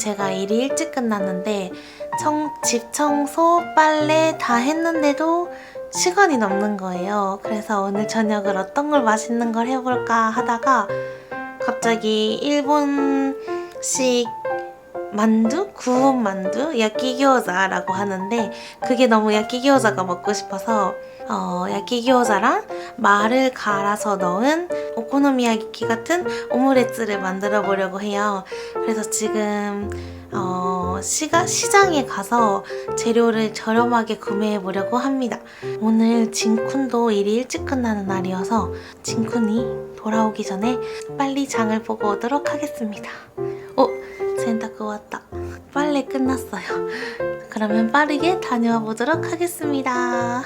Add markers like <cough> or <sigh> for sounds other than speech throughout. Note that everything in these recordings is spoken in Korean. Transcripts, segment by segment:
제가 일이 일찍 끝났는데 청, 집 청소, 빨래 다 했는데도 시간이 넘는 거예요. 그래서 오늘 저녁을 어떤 걸 맛있는 걸 해볼까 하다가 갑자기 일본식 만두? 구운 만두? 야끼기오자라고 하는데 그게 너무 야끼기오자가 먹고 싶어서 어, 야끼기오자랑 말을 갈아서 넣은 오코노미야키 같은 오므레츠를 만들어 보려고 해요. 그래서 지금 어, 시가, 시장에 가서 재료를 저렴하게 구매해 보려고 합니다. 오늘 진쿤도 일이 일찍 끝나는 날이어서 진쿤이 돌아오기 전에 빨리 장을 보고 오도록 하겠습니다. 어,洗濯 왔다. 빨래 끝났어요. 그러면 빠르게 다녀와 보도록 하겠습니다.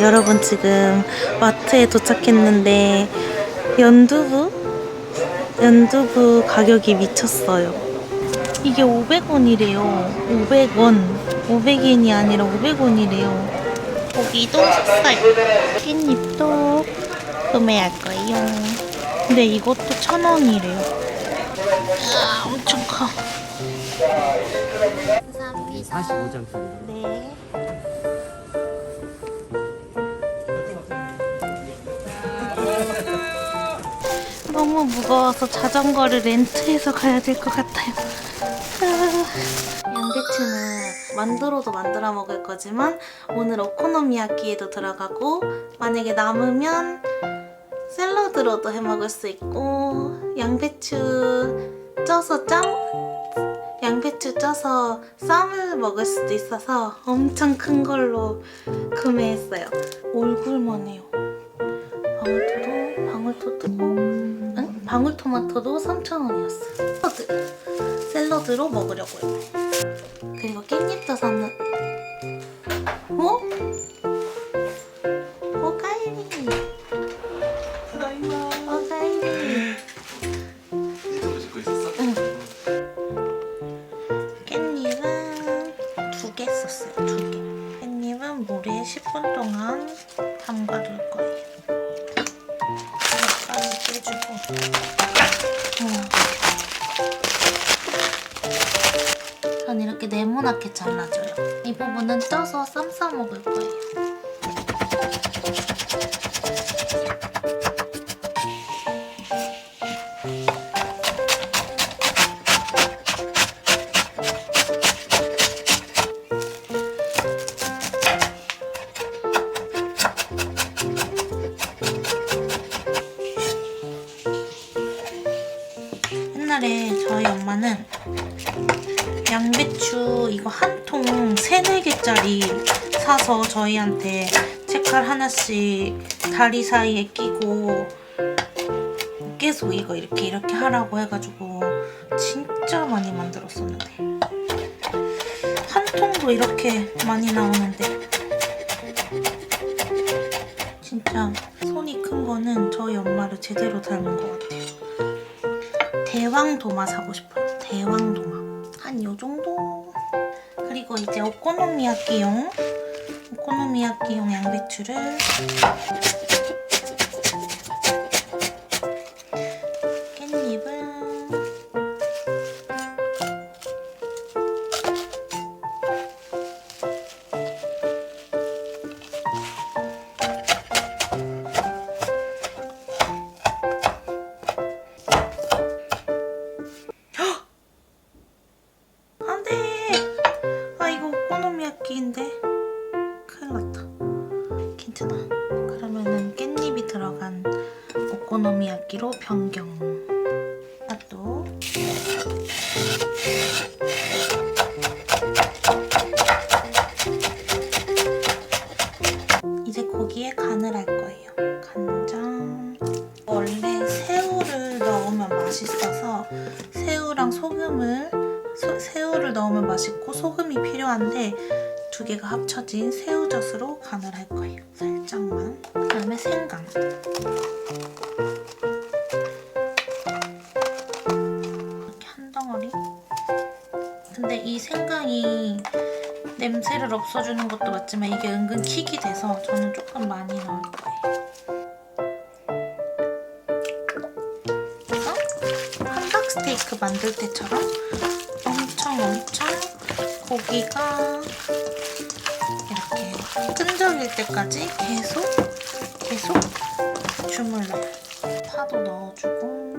여러분 지금 마트에 도착했는데 연두부? 연두부 가격이 미쳤어요. 이게 500원이래요. 500원. 500엔이 아니라 500원이래요. 고기도 샀어요. 깻잎도 구매할 거예요. 근데 이것도 1000원이래요. 아, 엄청 커. 감사합니다. 45장짜리. 네. 너무 무거워서 자전거를 렌트해서 가야 될 것 같아요. 아, 양배추는 만두로도 만들어 먹을 거지만 오늘 오코노미야끼에도 들어가고 만약에 남으면 샐러드로도 해 먹을 수 있고 양배추 쪄서 짬 양배추 쪄서 쌈을 먹을 수도 있어서 엄청 큰 걸로 구매했어요. 얼굴만 해요. 방울토도 방울토도 응? 방울토마토도 3,000원이었어. 샐러드 샐러드로 먹으려고요. 그리고 깻잎도 샀는. 쪄서 쌈 싸 먹을 거예요. 하나씩 다리 사이에 끼고 계속 이거 이렇게 이렇게 하라고 해가지고 진짜 많이 만들었었는데 한 통도 이렇게 많이 나오는데 진짜 손이 큰 거는 저희 엄마를 제대로 닮은 것 같아요. 대왕 도마 사고 싶어요. 대왕 도마. 한 요 정도. 그리고 이제 오코노미야끼용 오코노미야끼용 양배추를 이렇게 한 덩어리. 근데 이 생강이 냄새를 없애주는 것도 맞지만 이게 은근 킥이 돼서 저는 조금 많이 넣을 거예요. 그래서 함박 스테이크 만들 때처럼 엄청 엄청 고기가 이렇게 끈적일 때까지 계속 계속 주물러요. 파도 넣어주고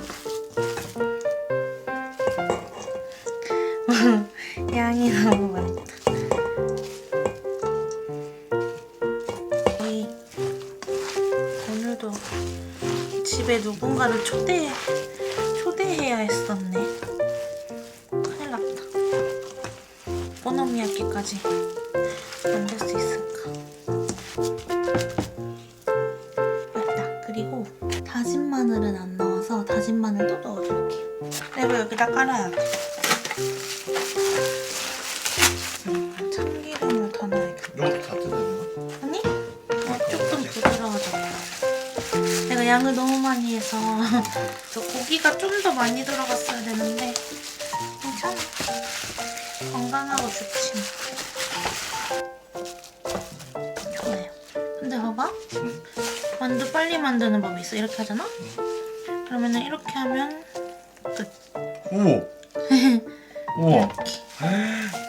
<laughs> 양이 너무 많다. 오늘도 집에 누군가를 초대 초대해야 했었네. 큰일 났다. 오노미야키까지 건강하고 좋지. 좋아요. 근데 봐봐. 만두 빨리 만드는 법이 있어. 이렇게 하잖아? 그러면은 이렇게 하면 끝. 오! <laughs> 우와 이렇게.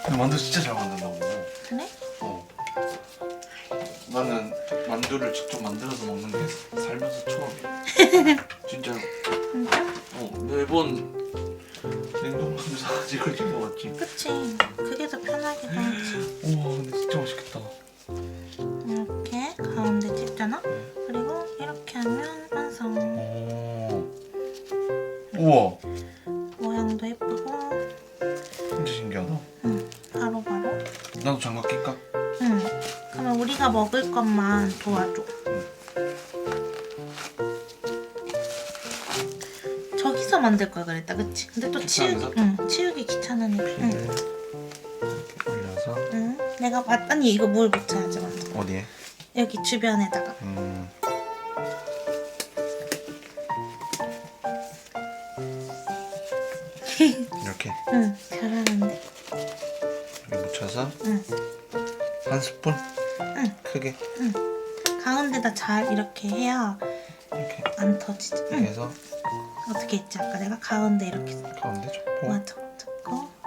근데 만두 진짜 잘 만든다 우와 근데 진짜 맛있겠다 이렇게 가운데 찍잖아? 그리고 이렇게 하면 완성. 오. 우와 모양도 예쁘고, 진짜 신기하다 응, 바로바로. 나도 장갑 낄까? 응. 그러면 우리가 먹을 것만 도와줘. 저기서 만들 걸 그랬다, 그치? 근데 또 치우기? 응, 치우기 귀찮으니까. 응. 내가 봤더니 이거 물 묻혀야지, 완전. 어디에? 여기 주변에다가. 음. <laughs> 이렇게 응, 잘하는데. 여기 묻혀서 응. 한 스푼 응. 크게 가운데다 잘 이렇게 해야 이렇게 안 터지지. 이렇게 응. 해서 어떻게 했지? 아까 내가 가운데 이렇게. 가운데 접고 맞아. 잡고.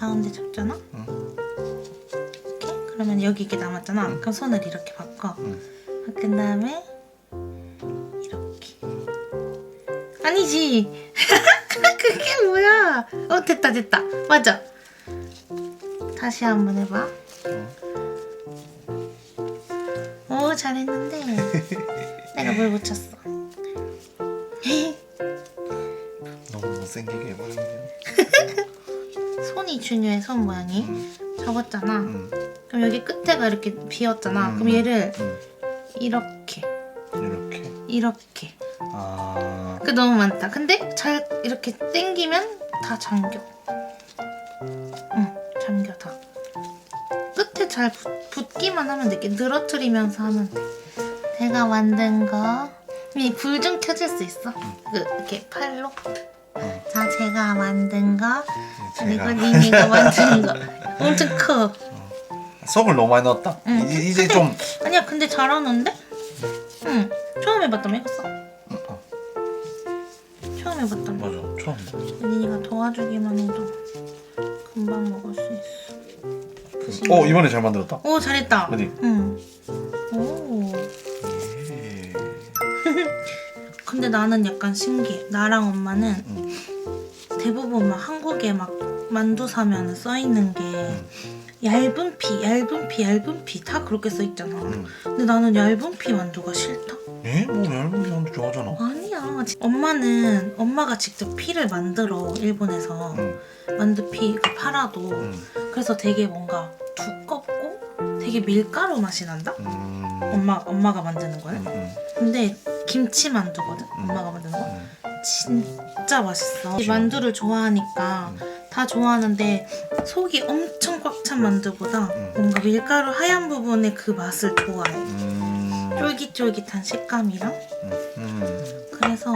가 가운데 잡잖아? 음, 이렇게? 그러면 여기 이게 남았잖아. 그럼 손을 이렇게 바꿔. 음. 그 다음에 이렇게. 아니지. <laughs> 그게 뭐야? 어 됐다 됐다. 맞아. 다시 한번 해봐. 오 잘했는데 <laughs> 내가 물 묻혔어. <laughs> 너무 못생기게 해버렸네요. 손이 중요해 손 모양이. 음, 접었잖아. 음, 그럼 여기 끝에가 이렇게 비었잖아. 음. 그럼 얘를 음. 이렇게 이렇게 이렇게. 아 그 너무 많다. 근데 잘 이렇게 당기면 다 잠겨. 응, 잠겨 다. 끝에 잘 붙, 붙기만 하면 돼. 이렇게 늘어뜨리면서 하면 돼. 내가 만든 거. 불좀 켜줄 수 있어? 그 이렇게 팔로. 응. 자, 제가 만든 거. 제가 니니가 만든 거. 엄청 커. 속을 너무 많이 넣었다. 응. 이, 이제 좀 아니야, 근데 잘하는데? 응. 처음 해봤다며? 음, 어, 처음 해봤다며. 맞아 처음. 니니가 도와주기만 해도 금방 먹을 수 있어. 어 이번에 잘 만들었다. 오 잘했다. 어디? 응. 오. 예. <laughs> 근데 나는 약간 신기해. 나랑 엄마는 응. 대부분 막 한국에 막 만두 사면 써 있는 게 얇은 피, 얇은 피, 얇은 피 다 그렇게 써 있잖아. 응. 근데 나는 얇은 피 만두가 싫다. 예? 뭐 얇은 게 만두 좋아하잖아. 아니야. 엄마는 엄마가 직접 피를 만들어 일본에서 응. 만두 피그 팔아도 응. 그래서 되게 뭔가 두껍고 되게 밀가루 맛이 난다. 음. 엄마 엄마가 만드는 거는. 응. 응. 근데 김치 만두거든. 음. 엄마가 만드는 거. 응. 진짜 맛있어. 이 만두를 좋아하니까 다 좋아하는데 속이 엄청 꽉 찬 만두보다 음. 뭔가 밀가루 하얀 부분의 그 맛을 좋아해. 음. 쫄깃쫄깃한 식감이랑 음. 그래서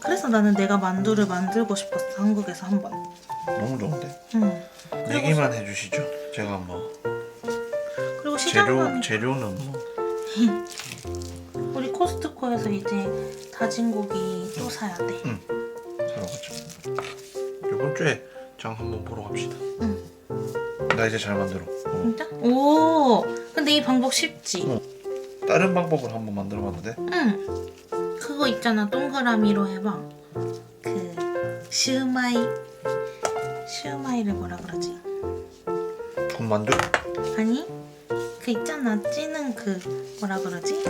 그래서 나는 내가 만두를 만들고 싶었어 한국에서 한번. 너무 좋은데. 응. 그리고 얘기만 해주시죠. 제가 뭐 그리고 시장 재료 가면 재료는 뭐 <laughs> 우리 코스트코에서 이제 다진 고기 또 사야 돼. 사러 가자. 이번 주에 장 한번 보러 갑시다. 응. 나 이제 잘 만들어. 어. 진짜? 오. 근데 이 방법 쉽지? 어. 다른 방법을 한번 만들어봤는데 응. 그거 있잖아. 동그라미로 해봐. 그 시우마이. 시우마이를 뭐라 그러지? 군만두? 아니 그 있잖아. 찌는 그 뭐라 그러지?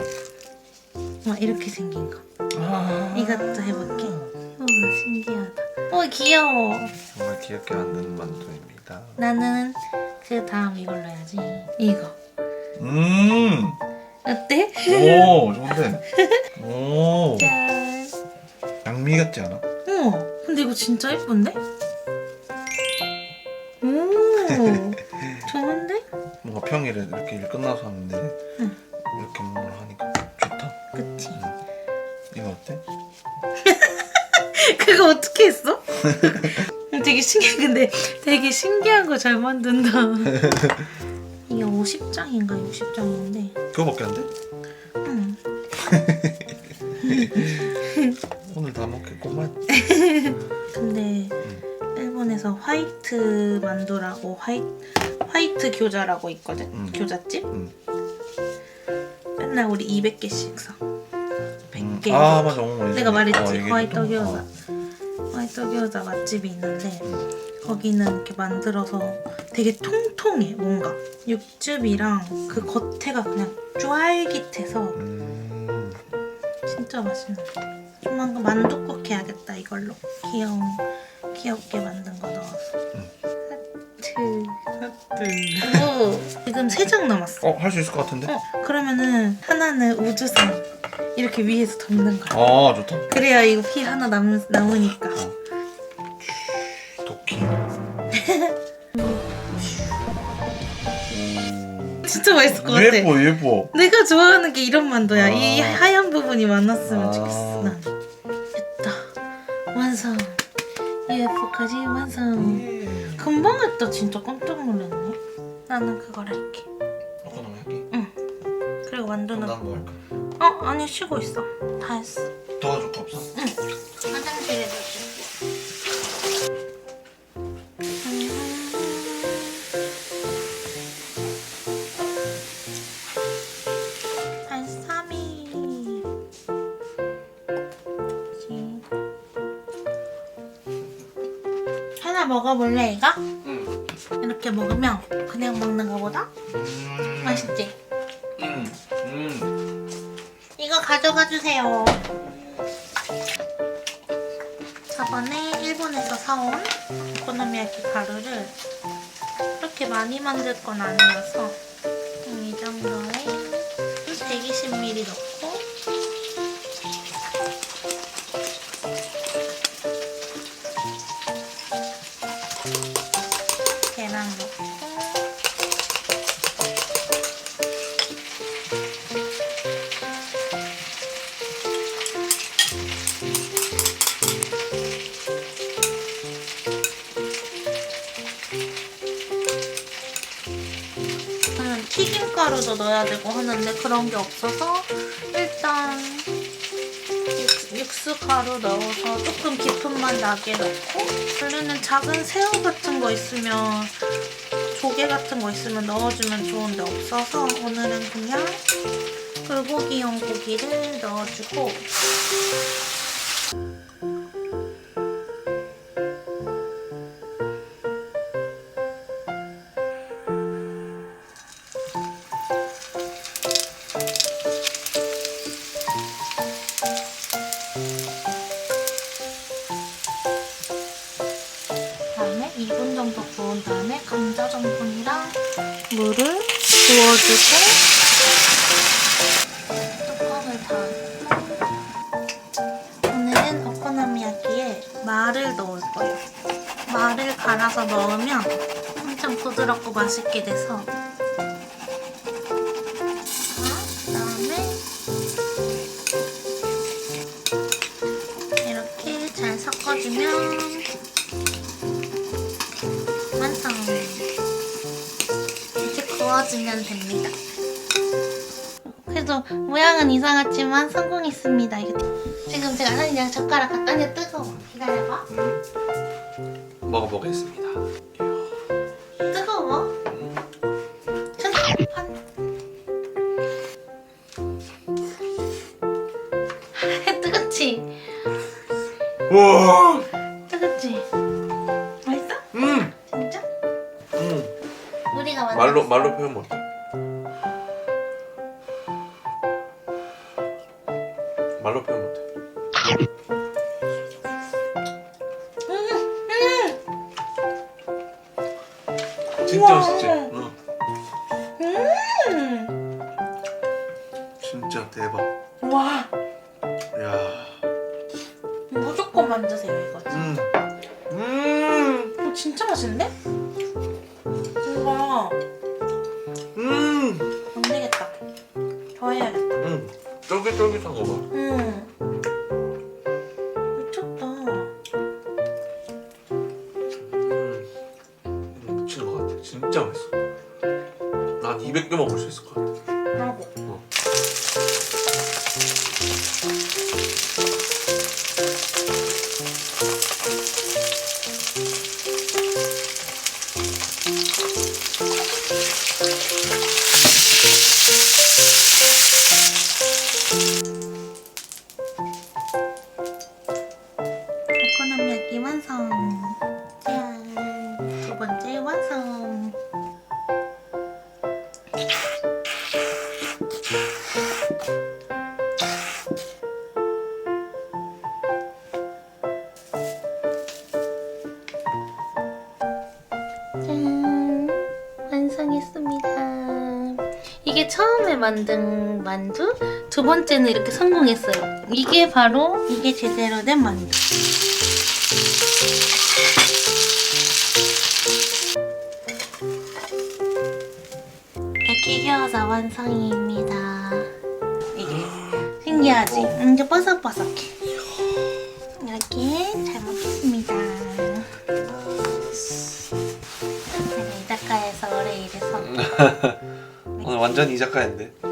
막 이렇게 생긴 거. 아 이것도 해볼게. 우와 신기하다. 오 귀여워. 정말 귀엽게 만든 만두입니다. 나는 그 다음 이걸로 해야지. 이거. 음, 어때? 오 <laughs> 좋은데. 오, 짠. 양미 같지 않아? 어, 근데 이거 진짜 예쁜데? 오, <laughs> 좋은데? 뭔가 평일에 이렇게 일 끝나서 하는데 응. 이렇게 뭔가 하니까 좋다. 그치? 이거 어때? <laughs> 그거 어떻게 했어? 되게 신기해. 근데 되게 신기한 거 잘 만든다. <laughs> 이게 50장인가 60장인데. 그거밖에 안 돼? 응. 오늘 다 먹겠구만. <laughs> 근데 일본에서 화이트 만두라고 화이, 화이트 교자라고 있거든. 음. 교자집. 음. 맨날 우리 200개씩 사. 100개. 아 맞아. 어, 내가 말했지 얘기해줬던 화이트 거. 교자. 어. 화이트 교자 맛집이 있는데 음. 거기는 이렇게 만들어서 되게 통통해 뭔가 육즙이랑 그 겉에가 그냥 쫄깃해서 음. 진짜 맛있는 조만간 만두국 해야겠다 이걸로 귀여운 귀엽게 만든 거 넣어서 하트 오 지금 세 장 남았어 어, 할 수 있을 것 같은데? 어 그러면은 하나는 우주선 이렇게 위에서 덮는 거야 아, 좋다. 그래야 이거 피 하나 남, 남으니까 도끼. <laughs> 진짜 맛있을 것 같아 예뻐, 예뻐. 내가 좋아하는 게 이런 만두야. 아. 이 하얀 부분이 많았으면 아. 좋겠어. 난. 됐다. 완성. UFO까지 완성. 금방 했다. 진짜 깜짝 놀랐네. 나는 그걸 할게. 아까 너무 할게. 그리고 만두는 난뭐 할까? 어 아니 쉬고 있어. 다 했어. 도와줄 거 없어? 화장실에 넣을게. 발사미. 하나 먹어볼래 이거? 응. 이렇게 먹으면 그냥 먹는 거보다 음. 맛있지? 음. 음. 이거 가져가 주세요. 저번에 일본에서 사온 오코노미야키 가루를 그렇게 많이 만들 건 아니어서 음, 이 정도에 120ml 넣고 튀김가루도 넣어야 되고 하는데 그런 게 없어서 일단 육, 육수 가루 넣어서 조금 깊은 맛 나게 넣고 원래는 작은 새우 같은 거 있으면 조개 같은 거 있으면 넣어주면 좋은데 없어서 오늘은 그냥 불고기용 고기를 넣어주고 2분 정도 구운 다음에 감자 전분이랑 물을 부어주고 뚜껑을 닫고 오늘은 오코노미야키에 말을 넣을 거예요. 말을 갈아서 넣으면 엄청 부드럽고 맛있게 돼서 구워주면 됩니다. 그래서 그래도 모양은 이상하지만 성공했습니다. 지금 제가 하는 그냥 젓가락 아니야 뜨거워. 기다려봐. 먹어보겠습니다. 뜨거워. <laughs> 뜨겁지? 우와. 뜨겁지? 맛있어? 음. 진짜? 음. 우리가 말로 말로 표현 못해. 진짜 대박. 와 야. 무조건 만드세요 이거. 음. 음. 이거 진짜 맛있는데? 만든 만두, 두 번째는 이렇게 성공했어요. 이게 바로 이게 제대로 된 만두. 이렇게 겨워서 완성입니다. 이게 신기하지? 음, 이제 버석버석해. 이렇게 잘 먹겠습니다. 내가 이자카야에서 오래 일해서 <laughs> 완전 이자카인데.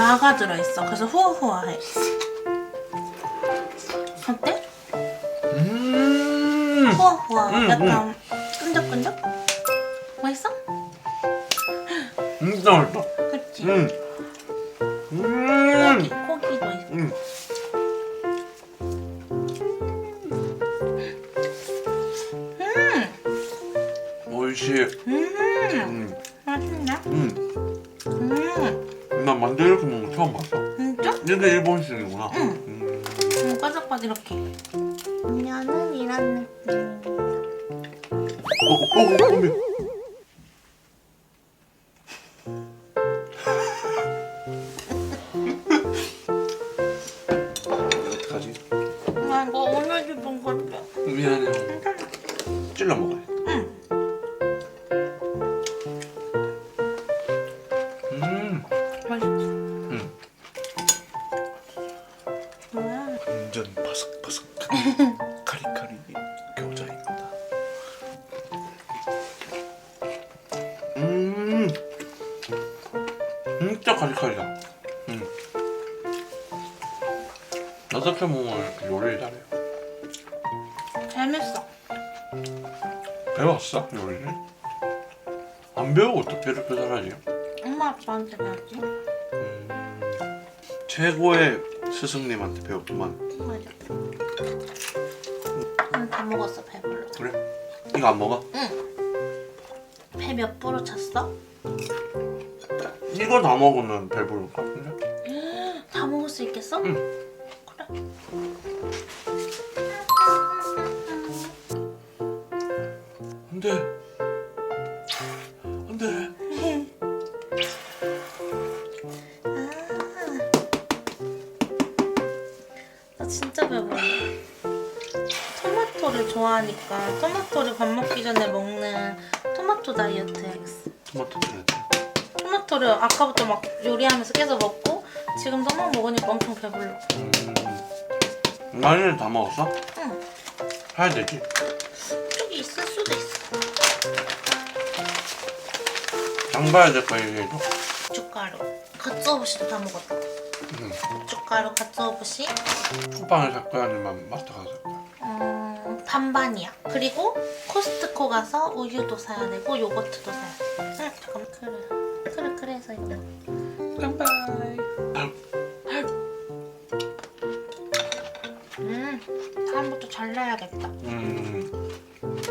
마가 들어있어. 그래서 후아후아해. 어때? 음. 후아후아. 음, 약간 끈적끈적? 맛있어? 진짜 맛있다. 그치? 음. 이게 일본식이구나. 응. 음. 음, 바삭바삭 이렇게. 면은 이런 느낌. 어, 어, 어, 어. 어 진짜 카리카리다. 음. 어떻게 먹으면 이렇게 요리를 잘해요? 재밌어. 배웠어? 요리를? 안 배우고 어떻게 이렇게 잘하지? 엄마 아빠한테 배웠지? 음, 최고의 스승님한테 배웠구만. 맞아. 오늘 다 먹었어 배불러. 그래? 이거 안 먹어? 배 몇 프로 찼어? 이거 다 먹으면 배부를 것 같은데? <gasps> 다 먹을 수 있겠어? 응. 그래. 안돼 안돼 아. 나 진짜 배불러. 토마토를 좋아하니까 토마토를 밥 먹기 전에 먹는 토마토 다이어트 해야겠어. 토마토 다이어트. 토마토를 아까부터 막 요리하면서 계속 먹고 지금 또막 먹으니까 엄청 배불러. 음. 마늘 다 먹었어? 응. 해야 되지. 쪽이 있을 수도 있어. 장 봐야 될거 얘기해줘. 고춧가루. 갓소부시도 다 먹었다. 응. 고춧가루, 갓소부시. 쿠팡을 살 거야 아니면 마스터가 살 거야? 음, 반반이야. 그리고 코스트코 가서 우유도 사야 되고 요거트도 사야 돼. 응, 잠깐만. 그래. 이거. 깜빡이. 음, 다음부터 잘라야겠다. 음.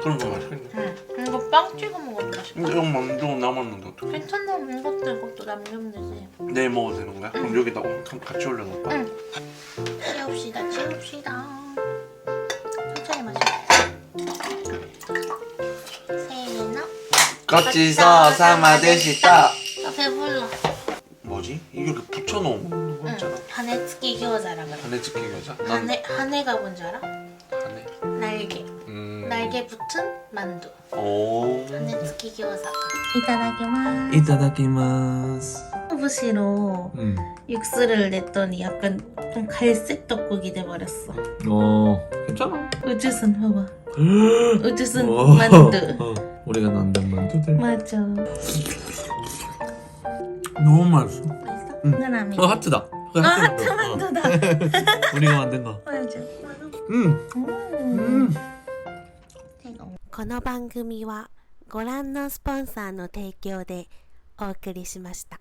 그런 거 맛있겠네. 응. 이거 빵 찍어 먹으면 맛있다. 근데 이거 만두 남았는데 어떡해? 괜찮아. 이것도 이것도 남기면 되지. 내일 먹어도 되는 거야? 그럼 여기다 그럼 같이 올려놓을까? 응. 치웁시다, 치웁시다. 천천히 마셔. 세나. 거치서 사마데시다. 여자? 난 한해 한해가 뭔지 알아? 한해. 날개. 음. 날개 붙은 만두. 오. 하네츠키 교자. 이타다키마스. いただきます。 부시로 음. 육수를 냈더니 약간 좀 갈색 떡국이 돼버렸어. 어, 괜찮아. 우주선 봐봐. 우주선 어. 만두. 어, 우리가 만든 만두들. 맞아. 너무 맛있어. 맛있어? 응. 그라미. 어, 하트다. 그거 아 하트 하트 만두. 만두다. 어, 우리가 만든 거. 맞아. 음. 음. 음. この番組はご覧のスポンサーの提供でお送りしました。